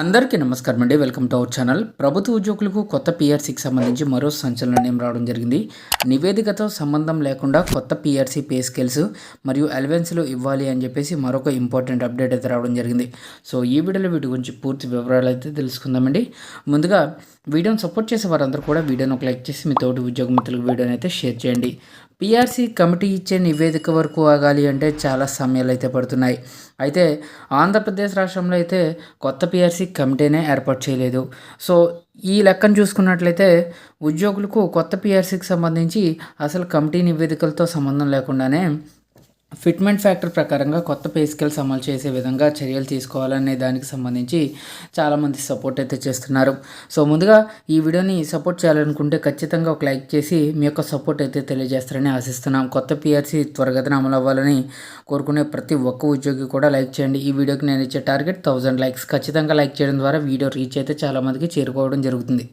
అందరికీ నమస్కారం అండి. వెల్కమ్ టు అవర్ ఛానల్ ప్రభుత్వ ఉద్యోగులకు కొత్త పిఆర్సీకి సంబంధించి మరో సంచలన నిర్ణయం రావడం జరిగింది. నివేదికతో సంబంధం లేకుండా కొత్త పీఆర్సీ పే స్కేల్స్ మరియు అలవెన్స్లు ఇవ్వాలి అని చెప్పేసి మరొక ఇంపార్టెంట్ అప్డేట్ అయితే రావడం జరిగింది. సో ఈ వీడియోలో వీటి గురించి పూర్తి వివరాలు అయితే తెలుసుకుందామండి. ముందుగా వీడియోని సపోర్ట్ చేసే వారందరూ కూడా వీడియోని ఒక లైక్ చేసి మీ తోటి ఉద్యోగ మిత్రులకు వీడియోని అయితే షేర్ చేయండి. పిఆర్సీ కమిటీ ఇచ్చే నివేదిక వరకు ఆగాలి అంటే చాలా సమయాలు అయితే పడుతున్నాయి. అయితే ఆంధ్రప్రదేశ్ రాష్ట్రంలో అయితే కొత్త పిఆర్సీ కమిటీనే ఏర్పాటు చేయలేదు. సో ఈ లెక్కను చూసుకున్నట్లయితే ఉద్యోగులకు కొత్త పిఆర్సీకి సంబంధించి అసలు కమిటీ నివేదికలతో సంబంధం లేకుండానే ఫిట్మెంట్ ఫ్యాక్టర్ ప్రకారంగా కొత్త పే స్కేల్స్ అమలు చేసే విధంగా చర్యలు తీసుకోవాలనే దానికి సంబంధించి చాలామంది సపోర్ట్ అయితే చేస్తున్నారు. సో ముందుగా ఈ వీడియోని సపోర్ట్ చేయాలనుకుంటే ఖచ్చితంగా ఒక లైక్ చేసి మీ యొక్క సపోర్ట్ అయితే తెలియజేస్తారని ఆశిస్తున్నాం. కొత్త పిఆర్సీ త్వరగతిన అమలు అవ్వాలని కోరుకునే ప్రతి ఒక్క ఉద్యోగి కూడా లైక్ చేయండి. ఈ వీడియోకి నేను ఇచ్చే టార్గెట్ థౌజండ్ లైక్స్. ఖచ్చితంగా లైక్ చేయడం ద్వారా వీడియో రీచ్ అయితే చాలామందికి చేరుకోవడం జరుగుతుంది.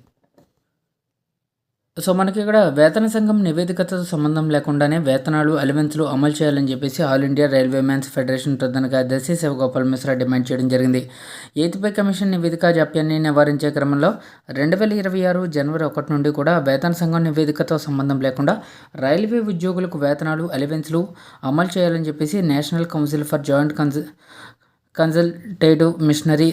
సో మనకి ఇక్కడ వేతన సంఘం నివేదికతో సంబంధం లేకుండానే వేతనాలు అలవెన్స్లు అమలు చేయాలని చెప్పేసి all India railway mans federation ప్రధాన కార్యదర్శి శివగోపాల్ మిశ్రా డిమాండ్ చేయడం జరిగింది. ఏతిపై కమిషన్ నివేదిక జాప్యాన్ని నివారించే క్రమంలో రెండు వేల ఇరవై ఆరు జనవరి ఒకటి నుండి కూడా వేతన సంఘం నివేదికతో సంబంధం లేకుండా రైల్వే ఉద్యోగులకు వేతనాలు అలవెన్స్లు అమలు చేయాలని చెప్పేసి national council for joint consul consultative machinery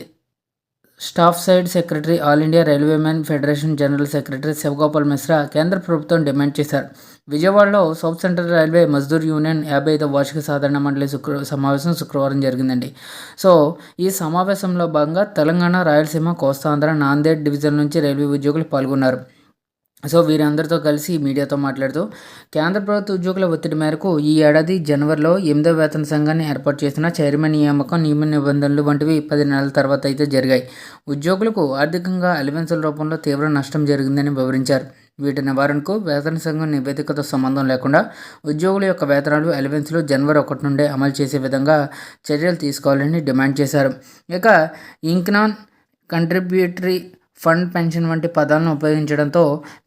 staff side secretary all India railwaymen federation general secretary Shivagopal Mishra కేంద్ర ప్రభుత్వం డిమాండ్ చేశారు. విజయవాడలో south central railway Mazdoor union యాభై ఐదు వార్షిక సాధారణ మండలి శుక్ర సమావేశం శుక్రవారం జరిగిందండి. సో ఈ సమావేశంలో భాగంగా తెలంగాణ రాయలసీమ కోస్తాంధ్ర నాందేడ్ డివిజన్ నుంచి రైల్వే ఉద్యోగులు పాల్గొన్నారు. సో వీరందరితో కలిసి మీడియాతో మాట్లాడుతూ కేంద్ర ప్రభుత్వ ఉద్యోగుల ఒత్తిడి మేరకు ఈ ఏడాది జనవరిలో ఎనిమిదో వేతన సంఘాన్ని ఏర్పాటు చేసిన చైర్మన్ నియామకం నియమ నిబంధనలు వంటివి పది నెలల తర్వాత అయితే జరిగాయి. ఉద్యోగులకు ఆర్థికంగా అలివెన్సుల రూపంలో తీవ్ర నష్టం జరిగిందని వివరించారు. వీటి నివారణకు వేతన సంఘం నివేదికతో సంబంధం లేకుండా ఉద్యోగుల యొక్క వేతనాలు అలివెన్స్లు జనవరి ఒకటి నుండే అమలు చేసే విధంగా చర్యలు తీసుకోవాలని డిమాండ్ చేశారు. ఇక ఇంక్నాన్ కంట్రిబ్యూటరీ ఫండ్ పెన్షన్ వంటి పదాలను ఉపయోగించడంతో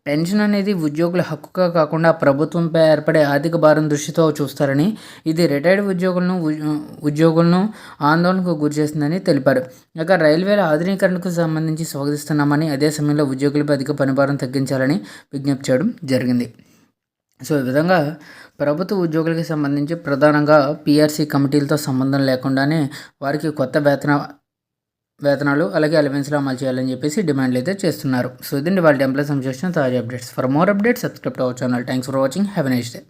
పెన్షన్ అనేది ఉద్యోగుల హక్కుగా కాకుండా ప్రభుత్వంపై ఏర్పడే ఆర్థిక భారం దృష్టితో చూస్తారని ఇది రిటైర్డ్ ఉద్యోగులను ఉద్యోగులను ఆందోళనకు గురిచేస్తుందని తెలిపారు. ఇక రైల్వేల ఆధునీకరణకు సంబంధించి స్వాగతిస్తున్నామని అదే సమయంలో ఉద్యోగులపై అధిక పనిభారం తగ్గించాలని విజ్ఞప్తి చేయడం జరిగింది. సో ఈ విధంగా ప్రభుత్వ ఉద్యోగులకి సంబంధించి ప్రధానంగా పీఆర్సీ కమిటీలతో సంబంధం లేకుండానే వారికి కొత్త వేతన వేతనాలు అలాగే అలవెన్స్లో అమలు చేయాలని చెప్పేసి డిమాండ్లు అయితే చేస్తున్నారు. సో ఇదండి వాళ్ళ ఎంప్లాయ్ సంబంధించిన తాజా updates for more updates subscribe our channel thanks for watching have next day